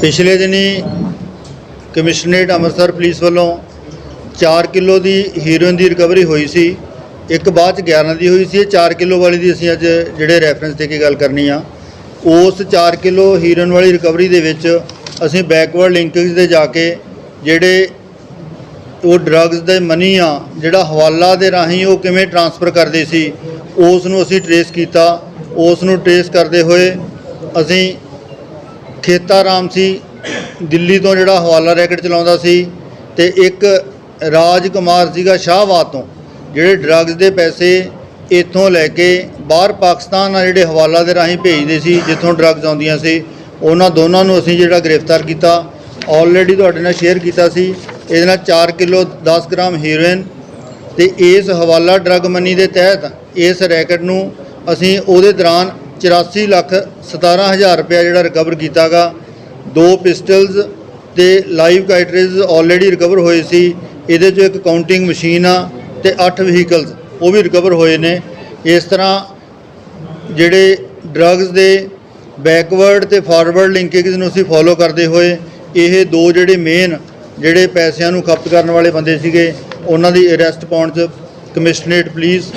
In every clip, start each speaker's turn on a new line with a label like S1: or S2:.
S1: ਪਿਛਲੇ ਦਿਨੀ commissionerate Amritsar police ਵੱਲੋਂ 4 ਕਿਲੋ ਦੀ ਹੀਰੋਇਨ ਦੀ ਰਿਕਵਰੀ ਹੋਈ ਸੀ। ਇੱਕ ਬਾਅਦ ਚ 11 ਦੀ ਹੋਈ ਸੀ। ਇਹ 4 ਕਿਲੋ ਵਾਲੀ ਦੀ ਅਸੀਂ ਅੱਜ ਜਿਹੜੇ ਰੈਫਰੈਂਸ ਦੇ ਕੇ ਗੱਲ ਕਰਨੀ ਆ। ਉਸ 4 ਕਿਲੋ ਹੀਰੋਇਨ ਵਾਲੀ ਰਿਕਵਰੀ ਦੇ ਵਿੱਚ ਅਸੀਂ ਬੈਕਵਰਡ ਲਿੰਕੇਜ ਦੇ ਜਾ ਕੇ ਜਿਹੜੇ ਉਹ ਡਰੱਗਸ ਦੇ ਮਨੀ ਆ, ਜਿਹੜਾ ਹਵਾਲਾ ਦੇ ਰਾਹੀਂ ਉਹ ਕਿਵੇਂ ਟਰਾਂਸਫਰ ਕਰਦੇ ਸੀ, ਉਸ ਨੂੰ ਅਸੀਂ ਟਰੇਸ ਕੀਤਾ। ਉਸ ਨੂੰ ਟਰੇਸ ਕਰਦੇ ਹੋਏ ਅਸੀਂ ਖੇਤਾ ਰਾਮ ਸੀ, ਦਿੱਲੀ ਤੋਂ ਜਿਹੜਾ ਹਵਾਲਾ ਰੈਕਟ ਚਲਾਉਂਦਾ ਸੀ ਤੇ ਇੱਕ ਰਾਜ ਕੁਮਾਰ ਸੀਗਾ ਸ਼ਾਹਬਾਦ ਤੋਂ, ਜਿਹੜੇ ਡਰੱਗਸ ਦੇ ਪੈਸੇ ਇੱਥੋਂ ਲੈ ਕੇ ਬਾਹਰ ਪਾਕਿਸਤਾਨ ਨਾਲ ਜਿਹੜੇ ਹਵਾਲਾ ਦੇ ਰਾਹੀਂ ਭੇਜਦੇ ਸੀ, ਜਿੱਥੋਂ ਡਰੱਗਸ ਆਉਂਦੀਆਂ ਸੀ, ਉਹਨਾਂ ਦੋਨਾਂ ਨੂੰ ਅਸੀਂ ਜਿਹੜਾ ਗ੍ਰਿਫਤਾਰ ਕੀਤਾ। ਆਲਰੇਡੀ ਤੁਹਾਡੇ ਨਾਲ ਸ਼ੇਅਰ ਕੀਤਾ ਸੀ, ਇਹਦੇ ਨਾਲ 4 ਕਿਲੋ 10 ਗ੍ਰਾਮ ਹੀਰੋਇਨ ਤੇ ਇਸ ਹਵਾਲਾ ਡਰੱਗ ਮਨੀ ਦੇ ਤਹਿਤ ਇਸ ਰੈਕਟ ਨੂੰ ਅਸੀਂ ਉਹਦੇ ਦੌਰਾਨ 84 ਲੱਖ 17000 ਰੁਪਇਆ ਜਿਹੜਾ ਰਿਕਵਰ ਕੀਤਾਗਾ। ਦੋ ਪਿਸਟਲਸ ਤੇ ਲਾਈਵ ਕਾਈਟਰੇਜ ਆਲਰੇਡੀ ਰਿਕਵਰ ਹੋਏ ਸੀ। ਇਹਦੇ ਚੋਂ ਇੱਕ ਕਾਊਂਟਿੰਗ ਮਸ਼ੀਨ ਆ ਤੇ 8 ਵਹੀਕਲਸ ਉਹ ਵੀ ਰਿਕਵਰ ਹੋਏ ਨੇ। ਇਸ ਤਰ੍ਹਾਂ ਜਿਹੜੇ ਡਰੱਗਸ ਦੇ ਬੈਕਵਰਡ ਤੇ ਫਾਰਵਰਡ ਲਿੰਕੇਜ ਨੂੰ ਅਸੀਂ ਫੋਲੋ ਕਰਦੇ ਹੋਏ, ਇਹ ਦੋ ਜਿਹੜੇ ਮੇਨ ਜਿਹੜੇ ਪੈਸਿਆਂ ਨੂੰ ਖਪਤ ਕਰਨ ਵਾਲੇ ਬੰਦੇ ਸੀਗੇ, ਉਹਨਾਂ ਦੀ ਅਰੈਸਟ ਪਾਉਣ 'ਚ ਕਮਿਸ਼ਨਰੇਟ ਪੁਲਿਸ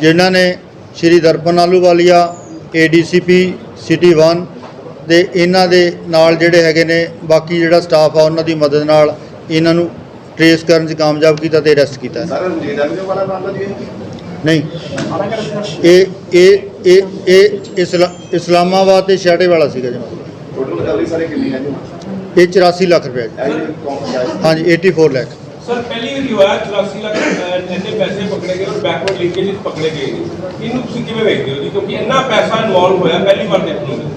S1: ਜਿਨ੍ਹਾਂ ਨੇ ਸ਼੍ਰੀ ਦਰਪਨ ਆਲੂਵਾਲੀਆ ਏਡੀਸੀਪੀ ਸਿਟੀ 1 ਦੇ ਇਹਨਾਂ ਦੇ ਨਾਲ ਜਿਹੜੇ ਹੈਗੇ ਨੇ ਬਾਕੀ ਜਿਹੜਾ ਸਟਾਫ ਆ ਉਹਨਾਂ ਦੀ ਮਦਦ ਨਾਲ ਇਹਨਾਂ ਨੂੰ ਟਰੇਸ ਕਰਨ 'ਚ ਕਾਮਯਾਬ ਕੀਤਾ ਤੇ ਅਰੈਸਟ ਕੀਤਾ।
S2: ਸਰ ਜੇਡਬਲਯੂ ਵਾਲਾ ਮਾਮਲਾ ਜੀ
S1: ਨਹੀਂ। ਇਹ ਇਹ ਇਹ ਇਹ ਇਸਲਾ- ਇਸਲਾਮਾਬਾਦ ਤੇ ਛਾਟੇ ਵਾਲਾ ਸੀਗਾ ਜੀ।
S2: ਟੋਟਲ ਰਿਕਵਰੀ ਸਾਰੇ ਕਿੰਨੀ ਹੈ ਜੀ?
S1: ਇਹ 84 ਲੱਖ ਰੁਪਏ ਹਾਂਜੀ 84 ਲੱਖ।
S3: ਸਰ ਪਹਿਲੀ ਵਾਰੀ ਹੋਇਆ 84 ਲੱਖ ਇੰਨੇ ਪੈਸੇ ਪਕੜੇ ਗਏ ਔਰ ਬੈਕਵਰਡ ਲਿੰਕੇਜ ਪਕੜੇ ਗਏ। ਇਹਨੂੰ ਤੁਸੀਂ ਕਿਵੇਂ ਵੇਖਦੇ ਹੋ ਜੀ? ਕਿਉਂਕਿ ਇੰਨਾ ਪੈਸਾ ਇਨਵੋਲਵ ਹੋਇਆ, ਪਹਿਲੀ ਵਾਰ ਦੇਖਣ ਨੂੰ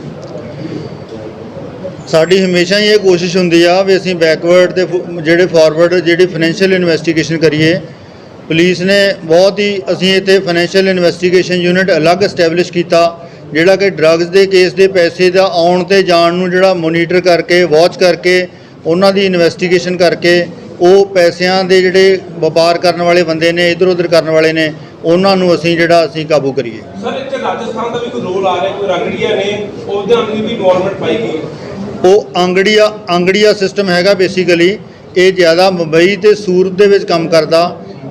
S1: ਸਾਡੀ ਹਮੇਸ਼ਾ ਹੀ ਇਹ ਕੋਸ਼ਿਸ਼ ਹੁੰਦੀ ਆ ਵੀ ਅਸੀਂ ਬੈਕਵਰਡ ਤੇ ਫ- ਜਿਹੜੇ ਫਾਰਵਰਡ ਜਿਹੜੀ ਫਾਈਨੈਂਸ਼ੀਅਲ ਇਨਵੈਸਟੀਗੇਸ਼ਨ ਕਰੀਏ। ਪੁਲਿਸ ਨੇ ਬਹੁਤ ਹੀ, ਅਸੀਂ ਇੱਥੇ ਫਾਈਨੈਂਸ਼ੀਅਲ ਇਨਵੈਸਟੀਗੇਸ਼ਨ ਯੂਨਿਟ ਅਲੱਗ ਐਸਟੈਬਲਿਸ਼ ਕੀਤਾ, ਜਿਹੜਾ ਕਿ ਡਰੱਗਸ ਦੇ ਕੇਸ ਦੇ ਪੈਸੇ ਦਾ ਆਉਣ ਤੇ ਜਾਣ ਨੂੰ ਜਿਹੜਾ ਮੋਨੀਟਰ ਕਰਕੇ ਵਾਚ ਕਰਕੇ, ਉਹਨਾਂ ਦੀ ਇਨਵੈਸਟੀਗੇਸ਼ਨ ਕਰਕੇ ਉਹ ਪੈਸਿਆਂ ਦੇ ਜਿਹੜੇ ਵਪਾਰ ਕਰਨ ਵਾਲੇ ਬੰਦੇ ਨੇ ਇਧਰ ਉਧਰ ਕਰਨ ਵਾਲੇ ਨੇ ਉਹਨਾਂ ਨੂੰ ਅਸੀਂ ਜਿਹੜਾ ਅਸੀਂ ਕਾਬੂ ਕਰੀਏ।
S3: ਸਰ ਇੱਥੇ ਰਾਜਸਥਾਨ ਦਾ ਵੀ ਕੋਈ ਰੋਲ ਆ ਰਿਹਾ ਕੋਈ ਰੰਗੜੀਆਂ ਨੇ ਉਹਦੇ ਨਾਲ ਵੀ ਇਨਵੋਲਵਮੈਂਟ ਪਾਈ ਗਈ
S1: ਉਹ ਅੰਗੜੀਆ ਅੰਗੜੀਆ ਸਿਸਟਮ ਹੈਗਾ ਬੇਸਿਕਲੀ ਇਹ ਜ਼ਿਆਦਾ ਮੁੰਬਈ ਤੇ ਸੂਰਤ ਦੇ ਵਿੱਚ ਕੰਮ ਕਰਦਾ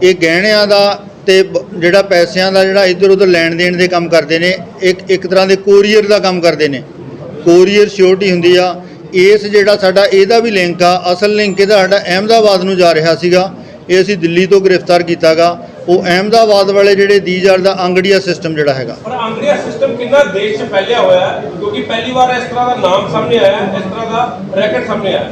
S1: ਇਹ ਗਹਿਣਿਆਂ ਦਾ ਤੇ ਜਿਹੜਾ ਪੈਸਿਆਂ ਦਾ ਜਿਹੜਾ ਇੱਧਰ ਉੱਧਰ ਲੈਣ ਦੇਣ ਦੇ ਕੰਮ ਕਰਦੇ ਨੇ ਇੱਕ ਇੱਕ ਤਰ੍ਹਾਂ ਦੇ ਕੋਰੀਅਰ ਦਾ ਕੰਮ ਕਰਦੇ ਨੇ। ਕੋਰੀਅਰ ਸਿਕਿਉਰਿਟੀ ਹੁੰਦੀ ਆ ਇਸ ਜਿਹੜਾ ਸਾਡਾ ਇਹਦਾ ਵੀ ਲਿੰਕ ਆ। ਅਸਲ ਲਿੰਕ ਇਹਦਾ ਸਾਡਾ ਅਹਿਮਦਾਬਾਦ ਨੂੰ ਜਾ ਰਿਹਾ ਸੀਗਾ। ਇਹ ਅਸੀਂ ਦਿੱਲੀ ਤੋਂ ਗ੍ਰਿਫਤਾਰ ਕੀਤਾਗਾ। ਉਹ ਅਹਿਮਦਾਬਾਦ ਵਾਲੇ ਜਿਹੜੇ ਦੀਜਾਰ ਦਾ ਅੰਗੜੀਆ ਸਿਸਟਮ ਜਿਹੜਾ ਹੈਗਾ।
S3: ਪਰ ਆਂਗਰੀਆ ਸਿਸਟਮ ਕਿੰਨਾ ਦੇਸ਼ 'ਚ ਫੈਲਿਆ ਹੋਇਆ ਕਿਉਂਕਿ ਪਹਿਲੀ ਵਾਰ ਇਸ ਤਰ੍ਹਾਂ ਦਾ ਨਾਮ ਸਾਹਮਣੇ ਆਇਆ ਇਸ ਤਰ੍ਹਾਂ ਦਾ ਰੈਕਟ ਸਾਹਮਣੇ ਆਇਆ।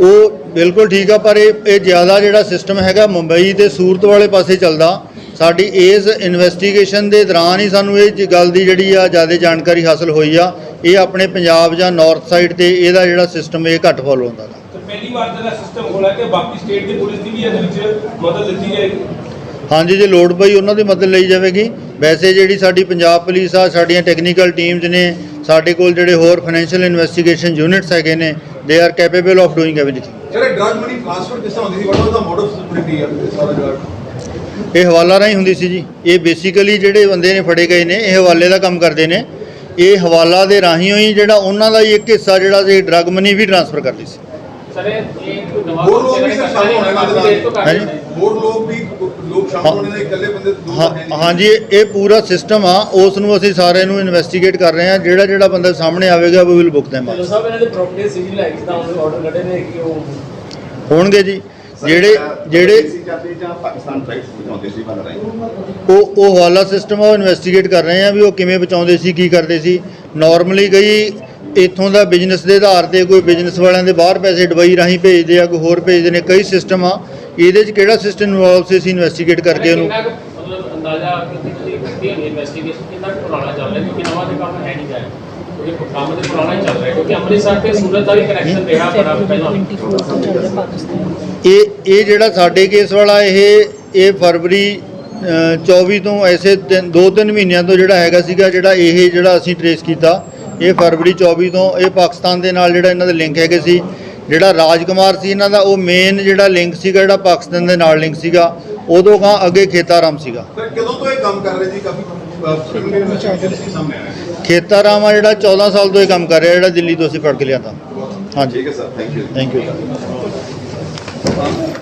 S1: ਉਹ ਬਿਲਕੁਲ ਠੀਕ ਆ ਪਰ ਇਹ ਇਹ ਜ਼ਿਆਦਾ ਜਿਹੜਾ ਸਿਸਟਮ ਹੈਗਾ ਮੁੰਬਈ ਤੇ ਸੂਰਤ ਵਾਲੇ ਪਾਸੇ ਚੱਲਦਾ। ਸਾਡੀ ਇਸ ਇਨਵੈਸਟੀਗੇਸ਼ਨ ਦੇ ਦੌਰਾਨ ਹੀ ਸਾਨੂੰ ਇਹ ਗੱਲ ਦੀ ਜਿਹੜੀ ਆ ਜ਼ਿਆਦਾ ਜਾਣਕਾਰੀ ਹਾਸਲ ਹੋਈ ਆ। ਇਹ ਆਪਣੇ ਪੰਜਾਬ ਜਾਂ ਨਾਰਥ ਸਾਈਡ ਤੇ ਇਹਦਾ ਜਿਹੜਾ ਸਿਸਟਮ ਇਹ ਘੱਟ ਫੋਲੋ ਹੁੰਦਾ
S3: ਤੇ ਪਹਿਲੀ ਵਾਰ ਜਿਹੜਾ ਸਿਸਟਮ ਹੋਣਾ ਕਿ ਬਾਕੀ ਸਟੇਟ ਦੀ ਪੁਲਿਸ ਦੀ ਵੀ ਇਹਦੇ ਵਿੱਚ ਮਦਦ ਲਿੱਤੀ ਜਾਏਗੀ।
S1: ਹਾਂਜੀ ਜੇ ਲੋੜ ਪਈ ਉਹਨਾਂ ਦੀ ਮਦਦ ਲਈ ਜਾਵੇਗੀ। ਵੈਸੇ ਜਿਹੜੀ ਸਾਡੀ ਪੰਜਾਬ ਪੁਲਿਸ ਆ ਸਾਡੀਆਂ ਟੈਕਨੀਕਲ ਟੀਮਸ ਨੇ ਸਾਡੇ ਕੋਲ ਜਿਹੜੇ ਹੋਰ ਫਾਈਨੈਂਸ਼ੀਅਲ ਇਨਵੈਸਟੀਗੇਸ਼ਨ ਯੂਨਿਟਸ ਹੈਗੇ ਨੇ ਦੇ are capable of doing everything
S4: ਜਿਹੜੇ ਡਰਗ ਮਨੀ ਟ੍ਰਾਂਸਫਰ ਕਿਸ ਤਰ੍ਹਾਂ ਹੁੰਦੀ ਸੀ? ਵਾਟ ਵਾਸ ਦਾ ਮੋਡ ਆਫ ਇਸ ਵਾਲਾ ਡਰਗ
S1: ਇਹ ਹਵਾਲਾ ਰਾਹੀਂ ਹੁੰਦੀ ਸੀ ਜੀ। ਇਹ ਬੇਸਿਕਲੀ ਜਿਹੜੇ ਬੰਦੇ ਨੇ ਫੜੇ ਗਏ ਨੇ ਇਹ ਹਵਾਲੇ ਦਾ ਕੰਮ ਕਰਦੇ ਨੇ। ਇਹ ਹਵਾਲਾ ਦੇ ਰਾਹੀਂ ਹੀ ਜਿਹੜਾ ਉਹਨਾਂ ਦਾ ਹੀ ਇੱਕ ਹਿੱਸਾ ਜਿਹੜਾ ਸੀ ਡਰਗ ਮਨੀ ਵੀ ਟ੍ਰਾਂਸਫਰ ਕਰਦੀ ਸੀ।
S5: ਸਰ ਇਹ ਨਵਾਂ
S4: ਹੋਰ ਲੋਕ ਵੀ ਸ਼ਾਮਲ ਹੋਣੇ ਨਾਲ।
S1: ਹਾਂਜੀ।
S5: ਨੇ
S4: ਹੋਰ ਲੋਕ ਵੀ ਲੋਕ ਸ਼ਾਮਲ ਹੋਣੇ ਨੇ ਇਕੱਲੇ ਬੰਦੇ ਦੋ
S1: ਹਾਂ
S4: ਹੈ ਨਹੀਂ।
S1: ਹਾਂਜੀ ਇਹ ਪੂਰਾ ਸਿਸਟਮ ਆ। ਉਸ ਨੂੰ ਅਸੀਂ ਸਾਰਿਆਂ ਨੂੰ ਇਨਵੈਸਟੀਗੇਟ ਕਰ ਰਹੇ ਹਾਂ। ਜਿਹੜਾ ਜਿਹੜਾ ਬੰਦਾ ਸਾਹਮਣੇ ਆਵੇਗਾ ਵੀ ਵਿਲ ਬੁੱਕ
S5: ਸਾਹਿਬ ਇਹਨਾਂ ਦੇ ਪ੍ਰੋਪਰਟੀ ਸਿਵਲ ਹੈ ਜਿੱਦਾਂ ਉਹਨੇ ਆਰਡਰ ਕੱਢੇ ਨੇ ਕਿ ਉਹ
S1: ਹੋਣਗੇ ਜੀ। ਜਿਹੜੇ
S2: ਜਿਹੜਾ ਜਾਂਦੇ ਜਾਂ ਪਾਕਿਸਤਾਨ ਟ੍ਰਾਈਬਸ ਬਚਾਉਂਦੇ ਸੀ ਬਣ ਰਹੇ
S1: ਉਹ ਉਹ ਹਵਾਲਾ ਸਿਸਟਮ ਉਹ ਇਨਵੈਸਟੀਗੇਟ ਕਰ ਰਹੇ ਆ ਵੀ ਉਹ ਕਿਵੇਂ ਬਚਾਉਂਦੇ ਸੀ ਕੀ ਕਰਦੇ ਸੀ। ਨਾਰਮਲੀ ਕਈ ਇੱਥੋਂ ਦਾ ਬਿਜ਼ਨਸ ਦੇ ਆਧਾਰ ਤੇ ਕੋਈ ਬਿਜ਼ਨਸ ਵਾਲਿਆਂ ਦੇ ਬਾਹਰ ਪੈਸੇ ਦੁਬਈ ਰਾਹੀਂ ਭੇਜਦੇ ਆ ਕੋਈ ਹੋਰ ਭੇਜਦੇ ਨੇ ਕਈ ਸਿਸਟਮ ਆ। ਇਹਦੇ 'ਚ ਕਿਹੜਾ ਸਿਸਟਮ ਇਨਵੋਲਵ ਸੀ ਅਸੀਂ ਇਨਵੈਸਟੀਗੇਟ ਕਰਕੇ ਉਹਨੂੰ।
S5: ਕੁ ਮਤਲਬ ਅੰਦਾਜ਼ਾ ਕਿ ਇਨਵੈਸਟੀਗੇਸ਼ਨ ਕਿੰਨਾ ਕੁ ਪੁਰਾਣਾ ਚੱਲ ਰਿਹਾ ਕਿਉਂਕਿ ਨਵਾਂ ਤੇ ਕੰਮ ਹੈ ਨਹੀਂ ਜਾਏ ਕਿਉਂਕਿ ਕੰਮ ਤੇ ਪੁਰਾਣਾ ਹੀ ਚੱਲ ਰਿਹਾ ਕਿਉਂਕਿ ਅੰਮ੍ਰਿਤਸਰ ਤੇ ਸੂਰਤ ਦਾ ਵੀ ਕਨੈਕਸ਼ਨ ਰਿਹਾ ਬੜਾ ਪਹਿਲਾਂ।
S6: 24 ਤੋਂ ਚੱਲ ਰਿਹਾ ਪਾਕਿਸਤਾਨ
S1: ਇਹ ਇਹ ਜਿਹੜਾ ਸਾਡੇ ਕੇਸ ਵਾਲਾ ਇਹ ਇਹ ਫਰਵਰੀ ਅ, 24 ਤੋਂ ਐਸੇ ਤਿੰਨ- ਦੋ ਤਿੰਨ ਮਹੀਨਿਆਂ ਤੋਂ ਜਿਹੜਾ ਹੈਗਾ ਸੀਗਾ ਜਿਹੜਾ ਇਹ ਜਿਹੜਾ ਅਸੀਂ ਟਰੇਸ ਕੀਤਾ ਇਹ ਫਰਵਰੀ 24 ਤੋਂ ਇਹ ਪਾਕਿਸਤਾਨ ਦੇ ਨਾਲ ਜਿਹੜਾ ਇਹਨਾਂ ਦੇ ਲਿੰਕ ਹੈਗੇ ਸੀ ਜਿਹੜਾ ਰਾਜਕੁਮਾਰ ਸੀ ਇਹਨਾਂ ਦਾ ਉਹ ਮੇਨ ਜਿਹੜਾ ਲਿੰਕ ਸੀਗਾ ਜਿਹੜਾ ਪਾਕਿਸਤਾਨ ਦੇ ਨਾਲ ਲਿੰਕ ਸੀਗਾ ਉਦੋਂ ਕਾਂ ਅੱਗੇ ਖੇਤਾਰਾਮ ਸੀਗਾ।
S4: ਸਰ ਕਦੋਂ ਤੋਂ ਇਹ ਕੰਮ ਕਰ ਰਹੇ ਜੀ ਕਾਫੀ ਪ੍ਰੀਲਿਮਿਨਰੀ ਇਨਵੈਸਟੀਗੇਸ਼ਨ ਕੀ ਸਾਹਮਣੇ ਆਇਆ ਹੈ
S1: ਖੇਤਾ ਰਾਮ ਆ ਜਿਹੜਾ 14 ਸਾਲ ਤੋਂ ਇਹ ਕੰਮ ਕਰ ਰਿਹਾ ਜਿਹੜਾ ਦਿੱਲੀ ਤੋਂ ਅਸੀਂ ਫੜ ਕੇ ਲਿਆਂਦਾ। ਹਾਂਜੀ।
S2: ਠੀਕ ਹੈ sir thank you
S1: thank you